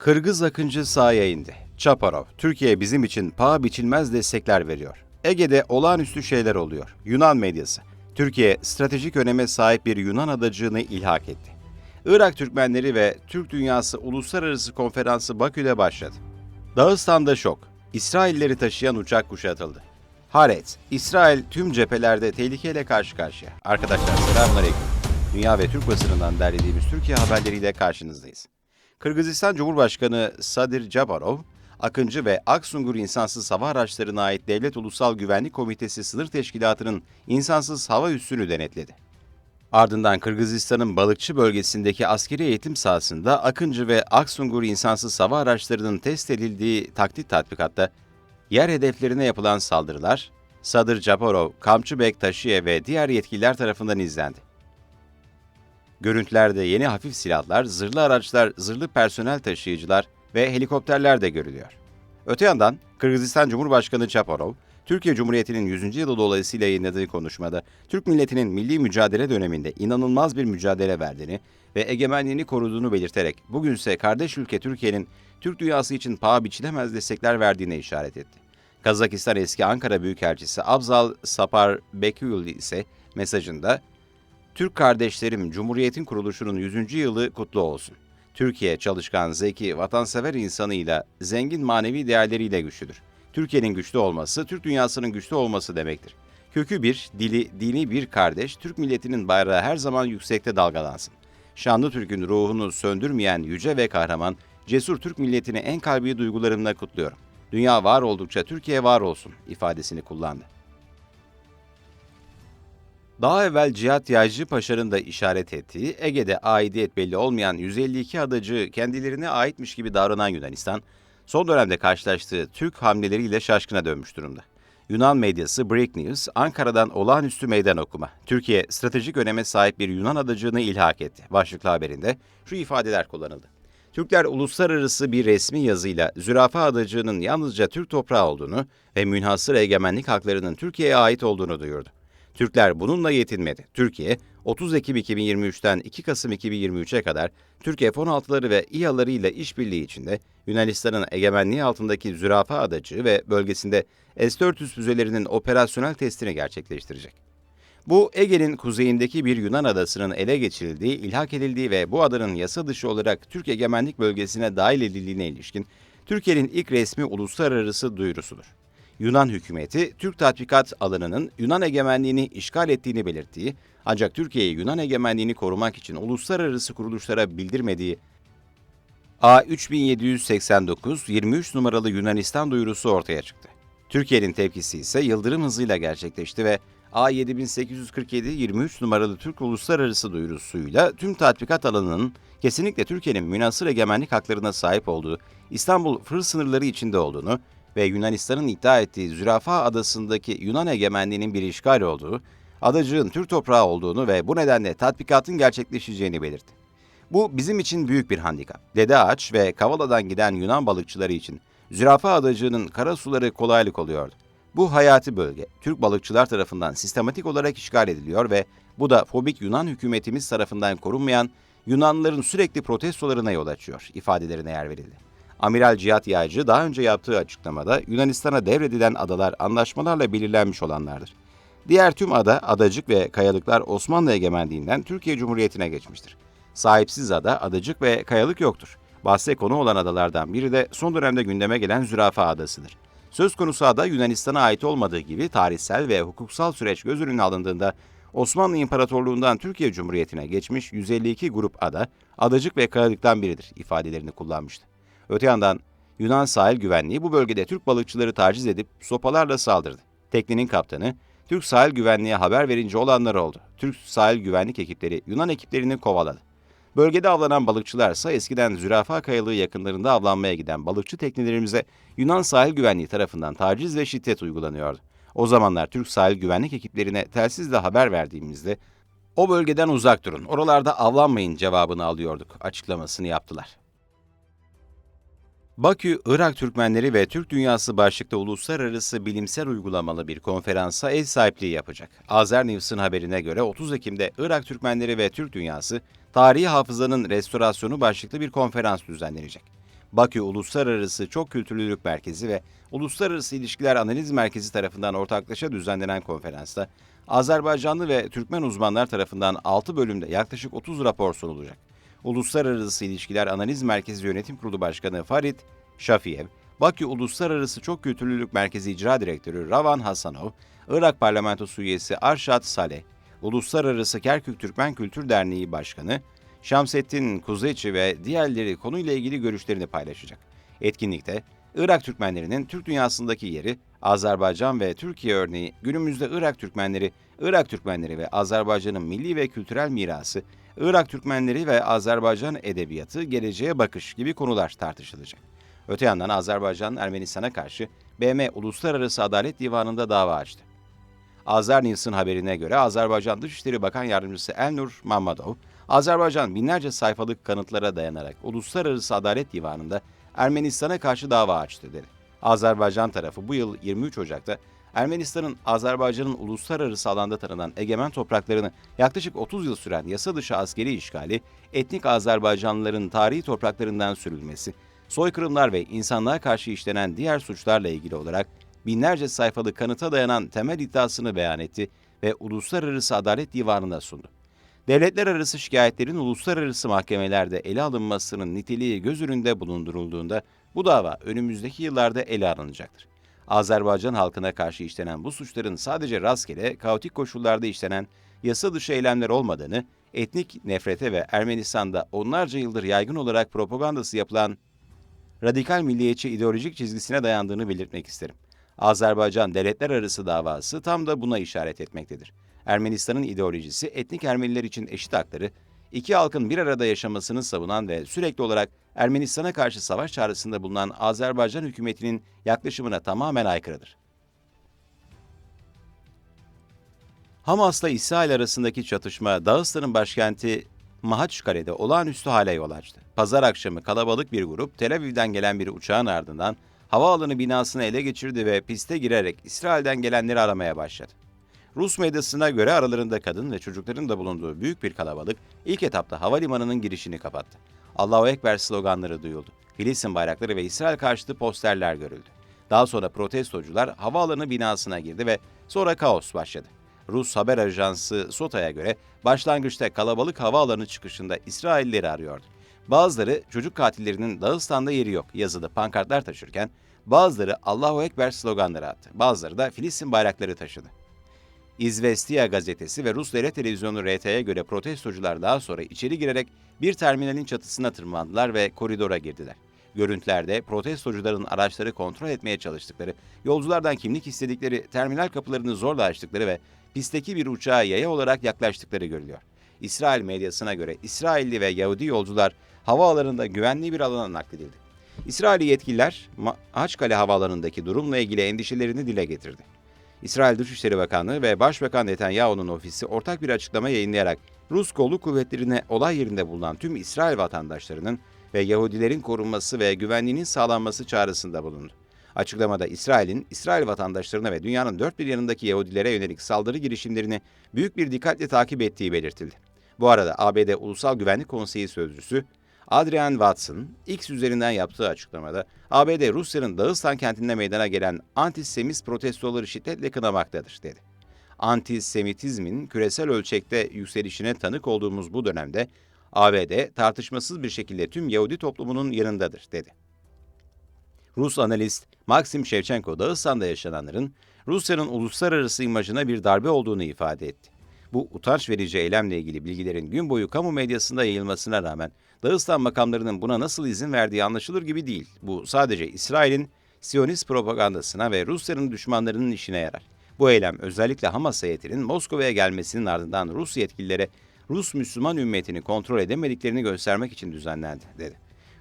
Kırgız akıncı sahaya indi. Çaparov, Türkiye bizim için paha biçilmez destekler veriyor. Ege'de olağanüstü şeyler oluyor. Yunan medyası, Türkiye stratejik öneme sahip bir Yunan adacığını ilhak etti. Irak Türkmenleri ve Türk Dünyası Uluslararası Konferansı Bakü'de başladı. Dağıstan'da şok. İsrailleri taşıyan uçak kuşatıldı. Haaretz, İsrail tüm cephelerde tehlikeyle karşı karşıya. Arkadaşlar selamünaleyküm. Dünya ve Türk basınından derlediğimiz Türkiye haberleriyle karşınızdayız. Kırgızistan Cumhurbaşkanı Sadir Japarov, Akıncı ve Aksungur insansız hava araçlarına ait Devlet Ulusal Güvenlik Komitesi Sınır Teşkilatı'nın insansız hava üssünü denetledi. Ardından Kırgızistan'ın balıkçı bölgesindeki askeri eğitim sahasında Akıncı ve Aksungur insansız hava araçlarının test edildiği taklit tatbikatta yer hedeflerine yapılan saldırılar, Sadır Japarov, Kamçı Bektaşiye ve diğer yetkililer tarafından izlendi. Görüntülerde yeni hafif silahlar, zırhlı araçlar, zırhlı personel taşıyıcılar ve helikopterler de görülüyor. Öte yandan Kırgızistan Cumhurbaşkanı Çaparov, Türkiye Cumhuriyeti'nin 100. yılı dolayısıyla yayınladığı konuşmada Türk milletinin milli mücadele döneminde inanılmaz bir mücadele verdiğini ve egemenliğini koruduğunu belirterek bugünse kardeş ülke Türkiye'nin Türk dünyası için paha biçilemez destekler verdiğine işaret etti. Kazakistan eski Ankara Büyükelçisi Abzal Sapar Bekül ise mesajında Türk kardeşlerim Cumhuriyet'in kuruluşunun 100. yılı kutlu olsun. Türkiye çalışkan, zeki, vatansever insanıyla, zengin manevi değerleriyle güçlüdür. Türkiye'nin güçlü olması, Türk dünyasının güçlü olması demektir. Kökü bir, dili, dini bir kardeş, Türk milletinin bayrağı her zaman yüksekte dalgalansın. Şanlı Türk'ün ruhunu söndürmeyen yüce ve kahraman, cesur Türk milletini en kalbi duygularımla kutluyorum. Dünya var oldukça Türkiye var olsun ifadesini kullandı. Daha evvel Cihat Yaycı Paşa'nın da işaret ettiği Ege'de aidiyet belli olmayan 152 adacı kendilerine aitmiş gibi davranan Yunanistan, son dönemde karşılaştığı Türk hamleleriyle şaşkına dönmüş durumda. Yunan medyası Break News, Ankara'dan olağanüstü meydan okuma. Türkiye stratejik öneme sahip bir Yunan adacığını ilhak etti. Başlıklı haberinde şu ifadeler kullanıldı. Türkler uluslararası bir resmi yazıyla Zürafa adacığının yalnızca Türk toprağı olduğunu ve münhasır egemenlik haklarının Türkiye'ye ait olduğunu duyurdu. Türkler bununla yetinmedi. Türkiye, 30 Ekim 2023'ten 2 Kasım 2023'e kadar Türk F-16'ları ve İHA'ları ile işbirliği içinde Yunanistan'ın egemenliği altındaki Zürafa Adacığı ve bölgesinde S-400 füzelerinin operasyonel testini gerçekleştirecek. Bu Ege'nin kuzeyindeki bir Yunan adasının ele geçirildiği, ilhak edildiği ve bu adanın yasa dışı olarak Türk egemenlik bölgesine dahil edildiğine ilişkin Türkiye'nin ilk resmi uluslararası duyurusudur. Yunan hükümeti Türk tatbikat alanının Yunan egemenliğini işgal ettiğini belirttiği ancak Türkiye'yi Yunan egemenliğini korumak için uluslararası kuruluşlara bildirmediği A3789 23 numaralı Yunanistan duyurusu ortaya çıktı. Türkiye'nin tepkisi ise yıldırım hızıyla gerçekleşti ve A7847 23 numaralı Türk uluslararası duyurusuyla tüm tatbikat alanının kesinlikle Türkiye'nin münasır egemenlik haklarına sahip olduğu İstanbul fır sınırları içinde olduğunu ve Yunanistan'ın iddia ettiği Zürafa adasındaki Yunan egemenliğinin bir işgal olduğu, adacığın Türk toprağı olduğunu ve bu nedenle tatbikatın gerçekleşeceğini belirtti. Bu bizim için büyük bir handikap. Dede Ağaç ve Kavala'dan giden Yunan balıkçıları için Zürafa adacığının kara suları kolaylık oluyordu. Bu hayati bölge Türk balıkçılar tarafından sistematik olarak işgal ediliyor ve bu da fobik Yunan hükümetimiz tarafından korunmayan Yunanlıların sürekli protestolarına yol açıyor ifadelerine yer verildi. Amiral Cihat Yaycı daha önce yaptığı açıklamada Yunanistan'a devredilen adalar anlaşmalarla belirlenmiş olanlardır. Diğer tüm ada, adacık ve kayalıklar Osmanlı egemenliğinden Türkiye Cumhuriyeti'ne geçmiştir. Sahipsiz ada, adacık ve kayalık yoktur. Bahse konu olan adalardan biri de son dönemde gündeme gelen Zürafa Adası'dır. Söz konusu ada Yunanistan'a ait olmadığı gibi tarihsel ve hukuksal süreç göz önüne alındığında Osmanlı İmparatorluğundan Türkiye Cumhuriyeti'ne geçmiş 152 grup ada, adacık ve kayalıktan biridir ifadelerini kullanmıştı. Öte yandan Yunan sahil güvenliği bu bölgede Türk balıkçıları taciz edip sopalarla saldırdı. Teknenin kaptanı Türk sahil güvenliğe haber verince olanlar oldu. Türk sahil güvenlik ekipleri Yunan ekiplerini kovaladı. Bölgede avlanan balıkçılar ise eskiden Zürafa Kayalığı yakınlarında avlanmaya giden balıkçı teknelerimize Yunan sahil güvenliği tarafından taciz ve şiddet uygulanıyordu. O zamanlar Türk sahil güvenlik ekiplerine telsizle haber verdiğimizde o bölgeden uzak durun, oralarda avlanmayın cevabını alıyorduk açıklamasını yaptılar. Bakü, Irak Türkmenleri ve Türk Dünyası başlıklı uluslararası bilimsel uygulamalı bir konferansa ev sahipliği yapacak. Azer News'un haberine göre 30 Ekim'de Irak Türkmenleri ve Türk Dünyası Tarihi Hafızanın Restorasyonu başlıklı bir konferans düzenlenecek. Bakü Uluslararası Çok Kültürlülük Merkezi ve Uluslararası İlişkiler Analiz Merkezi tarafından ortaklaşa düzenlenen konferansta Azerbaycanlı ve Türkmen uzmanlar tarafından 6 bölümde yaklaşık 30 rapor sunulacak. Uluslararası İlişkiler Analiz Merkezi Yönetim Kurulu Başkanı Farid Şafiyev, Bakü Uluslararası Çok Kültürlülük Merkezi İcra Direktörü Ravan Hasanov, Irak Parlamentosu üyesi Arşad Saleh, Uluslararası Kerkük Türkmen Kültür Derneği Başkanı Şamsettin Kuzeyçi ve diğerleri konuyla ilgili görüşlerini paylaşacak. Etkinlikte Irak Türkmenlerinin Türk dünyasındaki yeri, Azerbaycan ve Türkiye örneği, günümüzde Irak Türkmenleri, Irak Türkmenleri ve Azerbaycan'ın milli ve kültürel mirası, Irak Türkmenleri ve Azerbaycan edebiyatı, geleceğe bakış gibi konular tartışılacak. Öte yandan Azerbaycan Ermenistan'a karşı BM Uluslararası Adalet Divanı'nda dava açtı. Azer News'un haberine göre Azerbaycan Dışişleri Bakan Yardımcısı Elnur Mammadov, Azerbaycan binlerce sayfalık kanıtlara dayanarak Uluslararası Adalet Divanı'nda Ermenistan'a karşı dava açtı dedi. Azerbaycan tarafı bu yıl 23 Ocak'ta Ermenistan'ın Azerbaycan'ın uluslararası alanda tanınan egemen topraklarını yaklaşık 30 yıl süren yasa dışı askeri işgali, etnik Azerbaycanlıların tarihi topraklarından sürülmesi, soykırımlar ve insanlığa karşı işlenen diğer suçlarla ilgili olarak binlerce sayfalık kanıta dayanan temel iddiasını beyan etti ve Uluslararası Adalet Divanı'na sundu. Devletler arası şikayetlerin uluslararası mahkemelerde ele alınmasının niteliği göz önünde bulundurulduğunda bu dava önümüzdeki yıllarda ele alınacaktır. Azerbaycan halkına karşı işlenen bu suçların sadece rastgele, kaotik koşullarda işlenen yasa dışı eylemler olmadığını, etnik nefrete ve Ermenistan'da onlarca yıldır yaygın olarak propagandası yapılan radikal milliyetçi ideolojik çizgisine dayandığını belirtmek isterim. Azerbaycan devletler arası davası tam da buna işaret etmektedir. Ermenistan'ın ideolojisi etnik Ermeniler için eşit hakları, iki halkın bir arada yaşamasını savunan ve sürekli olarak Ermenistan'a karşı savaş çağrısında bulunan Azerbaycan hükümetinin yaklaşımına tamamen aykırıdır. Hamas'la İsrail arasındaki çatışma Dağıstan'ın başkenti Mahaçkale'de olağanüstü hale yol açtı. Pazar akşamı kalabalık bir grup Tel Aviv'den gelen bir uçağın ardından havaalanı binasını ele geçirdi ve piste girerek İsrail'den gelenleri aramaya başladı. Rus medyasına göre aralarında kadın ve çocukların da bulunduğu büyük bir kalabalık ilk etapta havalimanının girişini kapattı. Allahu Ekber sloganları duyuldu. Filistin bayrakları ve İsrail karşıtı posterler görüldü. Daha sonra protestocular havaalanı binasına girdi ve sonra kaos başladı. Rus haber ajansı SOTA'ya göre başlangıçta kalabalık havaalanı çıkışında İsraillileri arıyordu. Bazıları çocuk katillerinin Dağıstan'da yeri yok yazılı pankartlar taşırken bazıları Allahu Ekber sloganları attı. Bazıları da Filistin bayrakları taşıdı. İzvestiya gazetesi ve Rus devlet televizyonu RT'ye göre protestocular daha sonra içeri girerek bir terminalin çatısına tırmandılar ve koridora girdiler. Görüntülerde protestocuların araçları kontrol etmeye çalıştıkları, yolculardan kimlik istedikleri, terminal kapılarını zorla açtıkları ve pistteki bir uçağa yaya olarak yaklaştıkları görülüyor. İsrail medyasına göre İsrailli ve Yahudi yolcular havaalanında güvenli bir alana nakledildi. İsraili yetkililer Haçkale havaalanındaki durumla ilgili endişelerini dile getirdi. İsrail Dışişleri Bakanlığı ve Başbakan Netanyahu'nun ofisi ortak bir açıklama yayınlayarak Rus kolluk kuvvetlerine olay yerinde bulunan tüm İsrail vatandaşlarının ve Yahudilerin korunması ve güvenliğinin sağlanması çağrısında bulundu. Açıklamada İsrail'in İsrail vatandaşlarına ve dünyanın dört bir yanındaki Yahudilere yönelik saldırı girişimlerini büyük bir dikkatle takip ettiği belirtildi. Bu arada ABD Ulusal Güvenlik Konseyi Sözcüsü Adrian Watson, X üzerinden yaptığı açıklamada ABD Rusya'nın Dağıstan kentinde meydana gelen antisemist protestoları şiddetle kınamaktadır dedi. Antisemitizmin küresel ölçekte yükselişine tanık olduğumuz bu dönemde ABD tartışmasız bir şekilde tüm Yahudi toplumunun yanındadır dedi. Rus analist Maxim Shevchenko Dağıstan'da yaşananların Rusya'nın uluslararası imajına bir darbe olduğunu ifade etti. Bu utanç verici eylemle ilgili bilgilerin gün boyu kamu medyasında yayılmasına rağmen Dağıstan makamlarının buna nasıl izin verdiği anlaşılır gibi değil. Bu sadece İsrail'in Siyonist propagandasına ve Rusya'nın düşmanlarının işine yarar. Bu eylem özellikle Hamas heyetinin Moskova'ya gelmesinin ardından Rus yetkililere Rus Müslüman ümmetini kontrol edemediklerini göstermek için düzenlendi, dedi.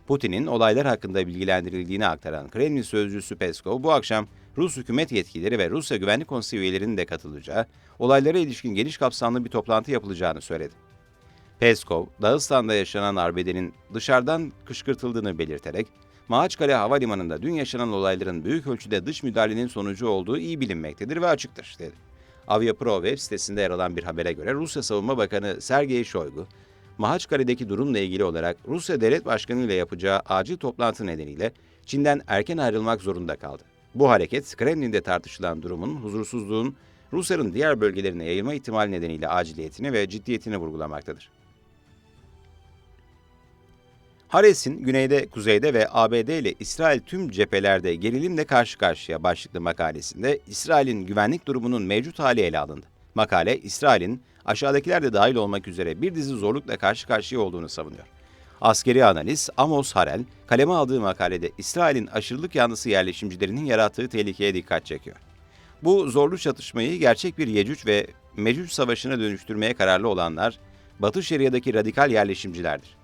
Putin'in olaylar hakkında bilgilendirildiğini aktaran Kremlin sözcüsü Peskov bu akşam Rus hükümet yetkilileri ve Rusya Güvenlik Konseyi üyelerinin de katılacağı, olaylara ilişkin geniş kapsamlı bir toplantı yapılacağını söyledi. Peskov, Dağıstan'da yaşanan arbedenin dışarıdan kışkırtıldığını belirterek, Mahaçkale Havalimanı'nda dün yaşanan olayların büyük ölçüde dış müdahalenin sonucu olduğu iyi bilinmektedir ve açıktır, dedi. Avyapro web sitesinde yer alan bir habere göre Rusya Savunma Bakanı Sergey Shoigu, Mahaçkare'deki durumla ilgili olarak Rusya Devlet Başkanı ile yapacağı acil toplantı nedeniyle Çin'den erken ayrılmak zorunda kaldı. Bu hareket Kremlin'de tartışılan durumun, huzursuzluğun Rusya'nın diğer bölgelerine yayılma ihtimali nedeniyle aciliyetini ve ciddiyetini vurgulamaktadır. Hares'in güneyde, kuzeyde ve ABD ile İsrail tüm cephelerde gerilimle karşı karşıya başlıklı makalesinde İsrail'in güvenlik durumunun mevcut hali ele alındı. Makale, İsrail'in aşağıdakiler de dahil olmak üzere bir dizi zorlukla karşı karşıya olduğunu savunuyor. Askeri analist Amos Harel, kaleme aldığı makalede İsrail'in aşırılık yanlısı yerleşimcilerinin yarattığı tehlikeye dikkat çekiyor. Bu zorlu çatışmayı gerçek bir Yecüc ve Mecüc savaşına dönüştürmeye kararlı olanlar, Batı Şeria'daki radikal yerleşimcilerdir.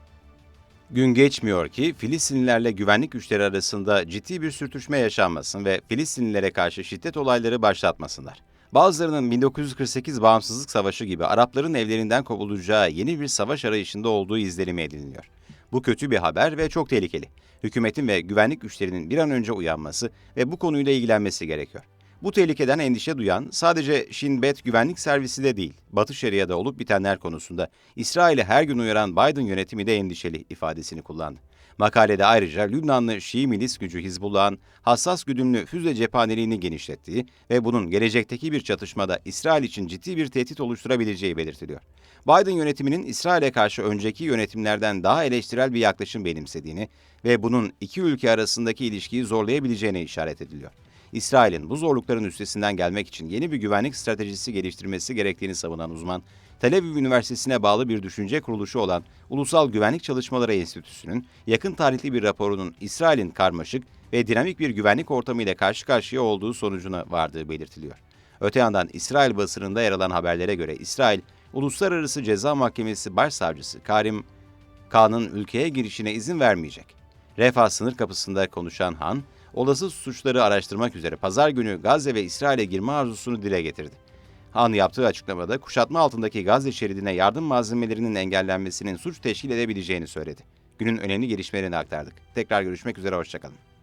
Gün geçmiyor ki Filistinlilerle güvenlik güçleri arasında ciddi bir sürtüşme yaşanmasın ve Filistinlilere karşı şiddet olayları başlatmasınlar. Bazılarının 1948 Bağımsızlık Savaşı gibi Arapların evlerinden kovulacağı yeni bir savaş arayışında olduğu izlenimi ediniliyor. Bu kötü bir haber ve çok tehlikeli. Hükümetin ve güvenlik güçlerinin bir an önce uyanması ve bu konuyla ilgilenmesi gerekiyor. Bu tehlikeden endişe duyan sadece Shin Bet güvenlik servisi de değil, Batı Şeria'da olup bitenler konusunda İsrail'i her gün uyaran Biden yönetimi de endişeli ifadesini kullandı. Makalede ayrıca Lübnanlı Şii milis gücü Hizbullah'ın hassas güdümlü füze cephaneliğini genişlettiği ve bunun gelecekteki bir çatışmada İsrail için ciddi bir tehdit oluşturabileceği belirtiliyor. Biden yönetiminin İsrail'e karşı önceki yönetimlerden daha eleştirel bir yaklaşım benimsediğini ve bunun iki ülke arasındaki ilişkiyi zorlayabileceğine işaret ediliyor. İsrail'in bu zorlukların üstesinden gelmek için yeni bir güvenlik stratejisi geliştirmesi gerektiğini savunan uzman, Tel Aviv Üniversitesi'ne bağlı bir düşünce kuruluşu olan Ulusal Güvenlik Çalışmaları Enstitüsü'nün yakın tarihli bir raporunun İsrail'in karmaşık ve dinamik bir güvenlik ortamı ile karşı karşıya olduğu sonucuna vardığı belirtiliyor. Öte yandan İsrail basınında yer alan haberlere göre İsrail, Uluslararası Ceza Mahkemesi Başsavcısı Karim Kaan'ın ülkeye girişine izin vermeyecek. Refah sınır kapısında konuşan Han, olası suçları araştırmak üzere pazar günü Gazze ve İsrail'e girme arzusunu dile getirdi. Han yaptığı açıklamada kuşatma altındaki Gazze şeridine yardım malzemelerinin engellenmesinin suç teşkil edebileceğini söyledi. Günün önemli gelişmelerini aktardık. Tekrar görüşmek üzere, hoşçakalın.